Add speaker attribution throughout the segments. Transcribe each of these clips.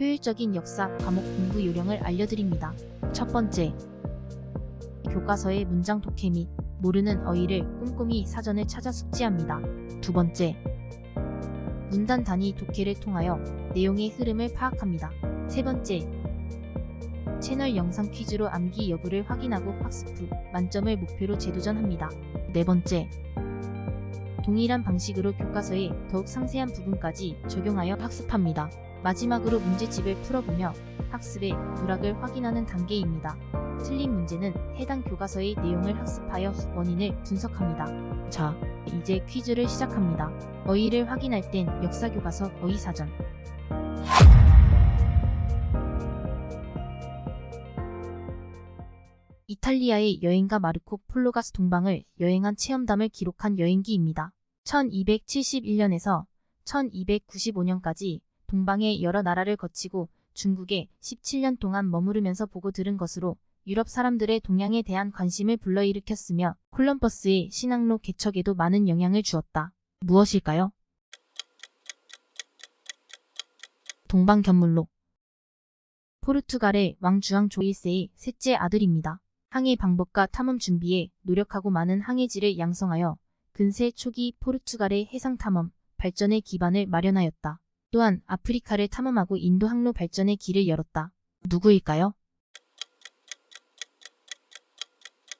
Speaker 1: 효율적인 역사 과목 공부 요령을 알려드립니다. 첫 번째, 교과서의 문장 독해 및 모르는 어휘를 꼼꼼히 사전을 찾아 숙지합니다. 두 번째, 문단 단위 독해를 통하여 내용의 흐름을 파악합니다. 세 번째, 채널 영상 퀴즈로 암기 여부를 확인하고 학습 후 만점을 목표로 재도전합니다. 네 번째, 동일한 방식으로 교과서의 더욱 상세한 부분까지 적용하여 학습합니다. 마지막으로 문제집을 풀어보며 학습의 누락을 확인하는 단계입니다. 틀린 문제는 해당 교과서의 내용을 학습하여 원인을 분석합니다. 자, 이제 퀴즈를 시작합니다. 어휘를 확인할 땐 역사 교과서 어휘 사전. 이탈리아의 여행가 마르코 폴로가스 동방을 여행한 체험담을 기록한 여행기입니다. 1271년에서 1295년까지 동방의 여러 나라를 거치고 중국에 17년 동안 머무르면서 보고 들은 것으로 유럽 사람들의 동양에 대한 관심을 불러일으켰으며 콜럼버스의 신항로 개척에도 많은 영향을 주었다. 무엇일까요? 동방견물로 포르투갈의 왕 주앙 조일세의 셋째 아들입니다. 항해 방법과 탐험 준비에 노력하고 많은 항해지를 양성하여 근세 초기 포르투갈의 해상 탐험 발전의 기반을 마련하였다. 또한 아프리카를 탐험하고 인도 항로 발전의 길을 열었다. 누구일까요?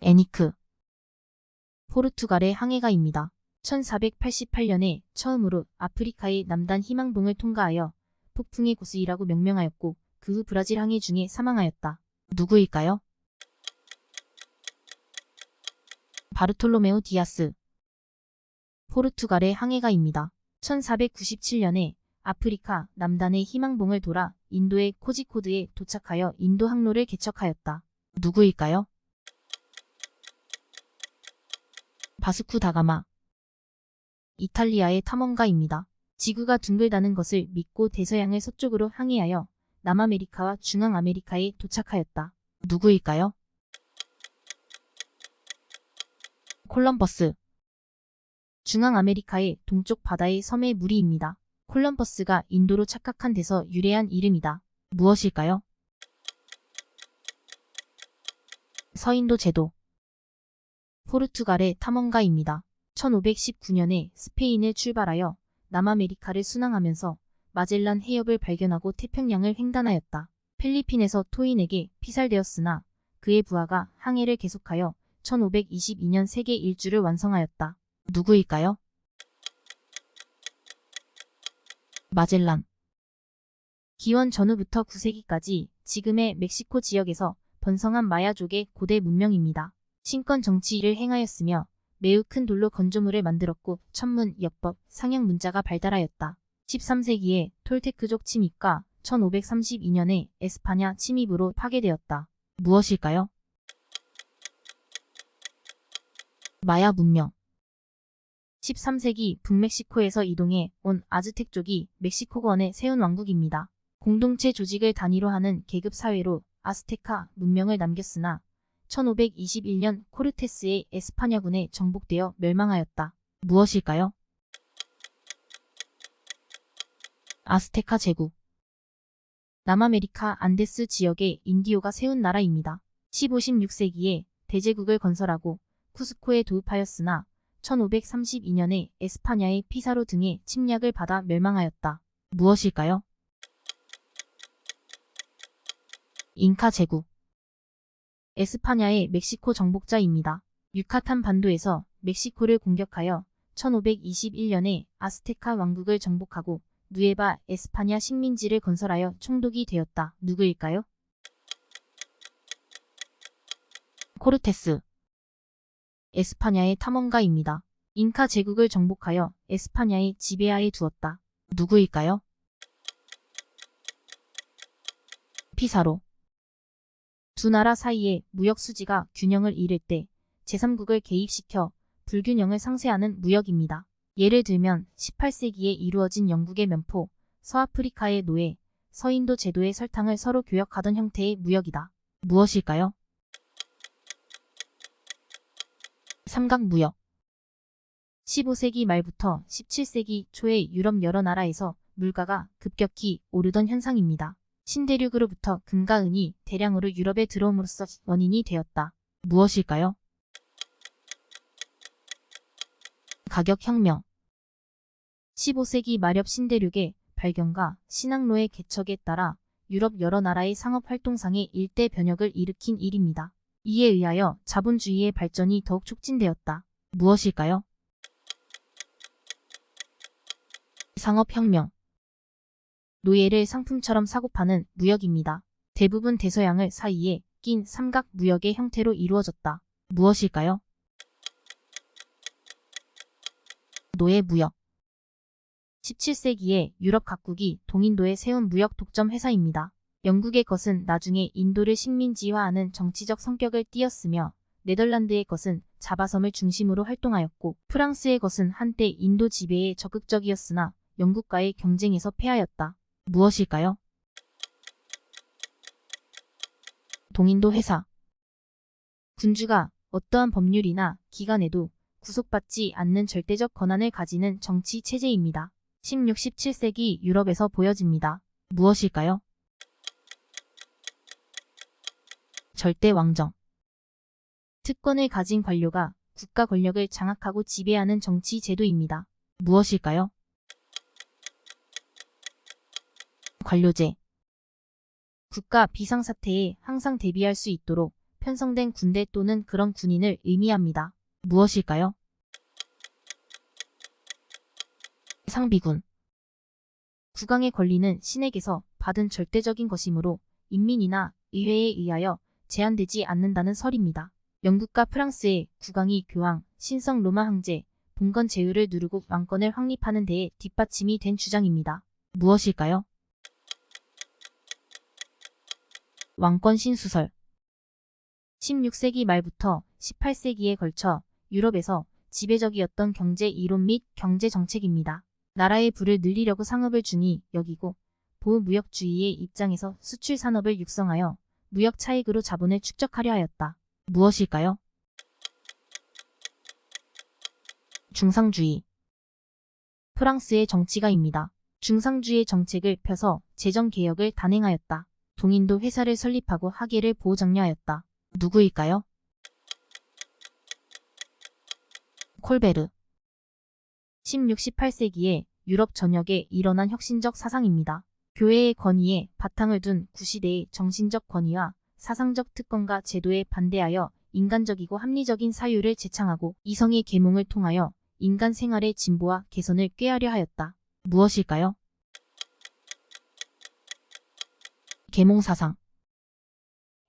Speaker 1: 애니크. 포르투갈의 항해가입니다. 1488년에 처음으로 아프리카의 남단 희망봉을 통과하여 폭풍의 고수이라고 명명하였고 그 후 브라질 항해 중에 사망하였다. 누구일까요? 바르톨로메오 디아스. 포르투갈의 항해가입니다. 1497년에 아프리카 남단의 희망봉을 돌아 인도의 코지코드에 도착하여 인도 항로를 개척하였다. 누구일까요? 바스쿠 다가마. 이탈리아의 탐험가입니다. 지구가 둥글다는 것을 믿고 대서양을 서쪽으로 항해하여 남아메리카와 중앙아메리카에 도착하였다. 누구일까요? 콜럼버스. 중앙아메리카의 동쪽 바다의 섬의 무리입니다. 콜럼버스가 인도로 착각한 데서 유래한 이름이다. 무엇일까요? 서인도 제도. 포르투갈의 탐험가입니다. 1519년에 스페인을 출발하여 남아메리카를 순항하면서 마젤란 해협을 발견하고 태평양을 횡단하였다. 필리핀에서 토인에게 피살되었으나 그의 부하가 항해를 계속하여 1522년 세계 일주를 완성하였다. 누구일까요? 마젤란. 기원 전후부터 9세기까지 지금의 멕시코 지역에서 번성한 마야족의 고대 문명입니다. 신권 정치를 행하였으며 매우 큰 돌로 건조물을 만들었고 천문, 역법, 상형 문자가 발달하였다. 13세기에 톨테크족 침입과 1532년에 에스파냐 침입으로 파괴되었다. 무엇일까요? 마야 문명 13세기 북멕시코에서 이동해 온 아즈텍족이 멕시코권에 세운 왕국입니다. 공동체 조직을 단위로 하는 계급 사회로 아스테카 문명을 남겼으나 1521년 코르테스의 에스파냐군에 정복되어 멸망하였다. 무엇일까요? 아스테카 제국 남아메리카 안데스 지역의 인디오가 세운 나라입니다. 15, 16세기에 대제국을 건설하고 쿠스코에 도읍하였으나 1532년에 에스파냐의 피사로 등의 침략을 받아 멸망하였다. 무엇일까요? 잉카 제국 에스파냐의 멕시코 정복자입니다. 유카탄 반도에서 멕시코를 공격하여 1521년에 아스테카 왕국을 정복하고 누에바 에스파냐 식민지를 건설하여 총독이 되었다. 누구일까요? 코르테스 에스파냐의 탐험가입니다. 잉카 제국을 정복하여 에스파냐의 지배하에 두었다. 누구일까요? 피사로 두 나라 사이의 무역 수지가 균형을 잃을 때 제3국을 개입시켜 불균형을 상쇄하는 무역입니다. 예를 들면 18세기에 이루어진 영국의 면포, 서아프리카의 노예, 서인도 제도의 설탕을 서로 교역하던 형태의 무역이다. 무엇일까요? 삼각무역 15세기 말부터 17세기 초에 유럽 여러 나라에서 물가가 급격히 오르던 현상입니다. 신대륙으로부터 금과 은이 대량으로 유럽에 들어옴으로써 원인이 되었다. 무엇일까요? 가격혁명 15세기 말엽 신대륙의 발견과 신항로의 개척에 따라 유럽 여러 나라의 상업 활동상의 일대 변혁을 일으킨 일입니다. 이에 의하여 자본주의의 발전이 더욱 촉진되었다. 무엇일까요? 상업혁명 노예를 상품처럼 사고 파는 무역입니다. 대부분 대서양을 사이에 낀 삼각 무역의 형태로 이루어졌다. 무엇일까요? 노예 무역 17세기에 유럽 각국이 동인도에 세운 무역 독점 회사입니다. 영국의 것은 나중에 인도를 식민지화하는 정치적 성격을 띠었으며 네덜란드의 것은 자바섬을 중심으로 활동하였고 프랑스의 것은 한때 인도 지배에 적극적이었으나 영국과의 경쟁에서 패하였다. 무엇일까요? 동인도 회사 군주가 어떠한 법률이나 기관에도 구속받지 않는 절대적 권한을 가지는 정치 체제입니다. 16, 17세기 유럽에서 보여집니다. 무엇일까요? 절대 왕정. 특권을 가진 관료가 국가 권력을 장악하고 지배하는 정치 제도입니다. 무엇일까요? 관료제. 국가 비상사태에 항상 대비할 수 있도록 편성된 군대 또는 그런 군인을 의미합니다. 무엇일까요? 상비군. 국왕의 권리는 신에게서 받은 절대적인 것이므로 인민이나 의회에 의하여 제한되지 않는다는 설입니다. 영국과 프랑스의 국왕이 교황, 신성 로마 황제, 봉건 제휴를 누르고 왕권을 확립하는 데에 뒷받침이 된 주장입니다. 무엇일까요? 왕권 신수설 16세기 말부터 18세기에 걸쳐 유럽에서 지배적이었던 경제 이론 및 경제 정책입니다. 나라의 부를 늘리려고 상업을 중히 여기고 보호무역주의의 입장에서 수출 산업을 육성하여 무역 차익으로 자본을 축적하려 하였다. 무엇일까요? 중상주의 프랑스의 정치가입니다. 중상주의 정책을 펴서 재정개혁을 단행하였다. 동인도 회사를 설립하고 하계를 보호장려하였다. 누구일까요? 콜베르 16, 18세기에 유럽 전역에 일어난 혁신적 사상입니다. 교회의 권위에 바탕을 둔 구시대의 정신적 권위와 사상적 특권과 제도에 반대하여 인간적이고 합리적인 사유를 제창하고 이성의 계몽을 통하여 인간 생활의 진보와 개선을 꾀하려 하였다. 무엇일까요? 계몽사상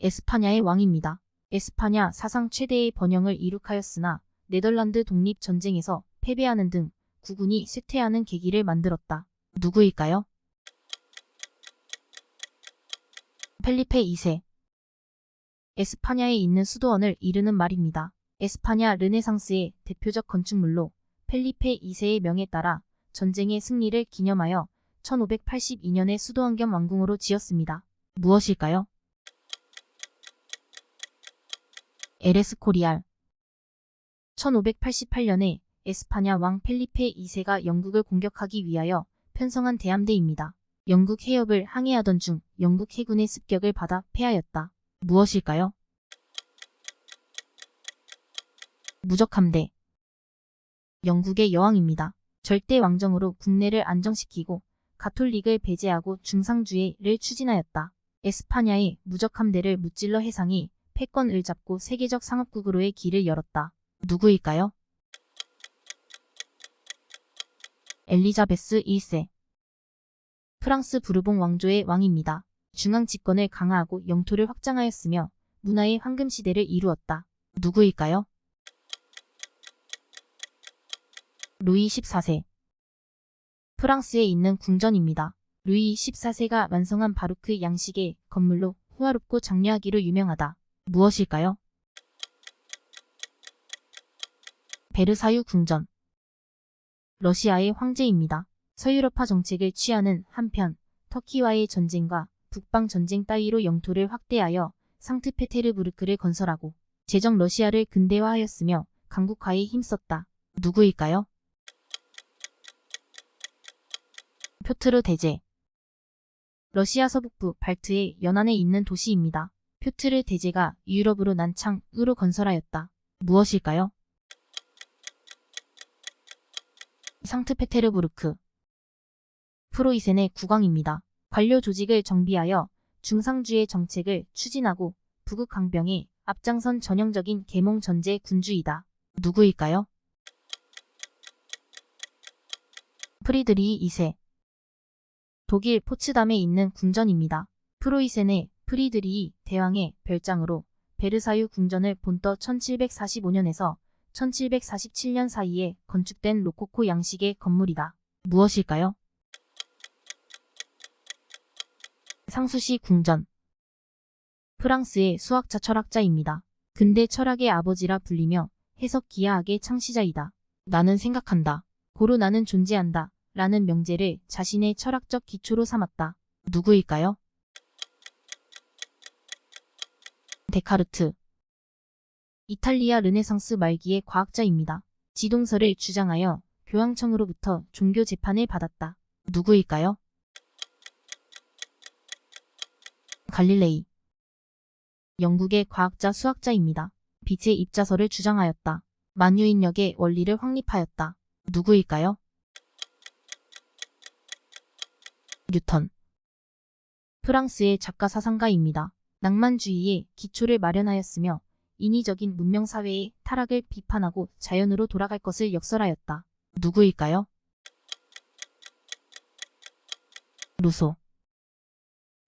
Speaker 1: 에스파냐의 왕입니다. 에스파냐 사상 최대의 번영을 이룩하였으나 네덜란드 독립전쟁에서 패배하는 등 국군이 쇠퇴하는 계기를 만들었다. 누구일까요? 펠리페 2세 에스파냐에 있는 수도원을 이르는 말입니다. 에스파냐 르네상스의 대표적 건축물로 펠리페 2세의 명에 따라 전쟁의 승리를 기념하여 1582년에 수도원 겸 왕궁으로 지었습니다. 무엇일까요? 에레스 코리알 1588년에 에스파냐 왕 펠리페 2세가 영국을 공격하기 위하여 편성한 대함대입니다. 영국 해협을 항해하던 중 영국 해군의 습격을 받아 패하였다. 무엇일까요? 무적함대 영국의 여왕입니다. 절대 왕정으로 국내를 안정시키고 가톨릭을 배제하고 중상주의를 추진하였다. 에스파냐의 무적함대를 무찔러 해상이 패권을 잡고 세계적 상업국으로의 길을 열었다. 누구일까요? 엘리자베스 1세 프랑스 부르봉 왕조의 왕입니다. 중앙 집권을 강화하고 영토를 확장하였으며 문화의 황금 시대를 이루었다. 누구일까요? 루이 14세 프랑스에 있는 궁전입니다. 루이 14세가 완성한 바로크 양식의 건물로 호화롭고 장려하기로 유명하다. 무엇일까요? 베르사유 궁전 러시아의 황제입니다. 서유럽화 정책을 취하는 한편 터키와의 전쟁과 북방 전쟁 따위로 영토를 확대하여 상트페테르부르크를 건설하고 제정 러시아를 근대화하였으며 강국화에 힘썼다. 누구일까요? 표트르 대제 러시아 서북부 발트의 연안에 있는 도시입니다. 표트르 대제가 유럽으로 난창으로 건설하였다. 무엇일까요? 상트페테르부르크 프로이센의 국왕입니다. 관료 조직을 정비하여 중상주의 정책을 추진하고 북극 강병에 앞장선 전형적인 계몽 전제 군주이다. 누구일까요? 프리드리 2세 독일 포츠담에 있는 궁전입니다. 프로이센의 프리드리히 대왕의 별장으로 베르사유 궁전을 본떠 1745년에서 1747년 사이에 건축된 로코코 양식의 건물이다. 무엇일까요? 상수시 궁전 프랑스의 수학자 철학자입니다. 근대 철학의 아버지라 불리며 해석 기하학의 창시자이다. 나는 생각한다. 고로 나는 존재한다. 라는 명제를 자신의 철학적 기초로 삼았다. 누구일까요? 데카르트 이탈리아 르네상스 말기의 과학자입니다. 지동설을 주장하여 교황청으로부터 종교 재판을 받았다. 누구일까요? 갈릴레이 영국의 과학자 수학자입니다. 빛의 입자설을 주장하였다. 만유인력의 원리를 확립하였다. 누구일까요? 뉴턴 프랑스의 작가 사상가입니다. 낭만주의의 기초를 마련하였으며 인위적인 문명사회의 타락을 비판하고 자연으로 돌아갈 것을 역설하였다. 누구일까요? 루소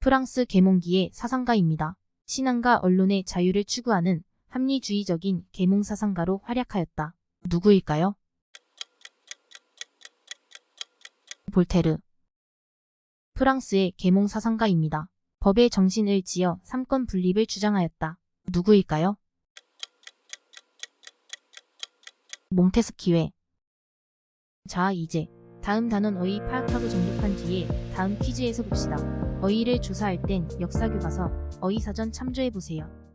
Speaker 1: 프랑스 계몽기의 사상가입니다. 신앙과 언론의 자유를 추구하는 합리주의적인 계몽 사상가로 활약하였다. 누구일까요? 볼테르 프랑스의 계몽 사상가입니다. 법의 정신을 지어 삼권 분립을 주장하였다. 누구일까요? 몽테스키웨 자 이제 다음 단원 어휘 파악하고 정립한 뒤에 다음 퀴즈에서 봅시다. 어휘를 조사할 땐 역사교과서 어휘사전 참조해보세요.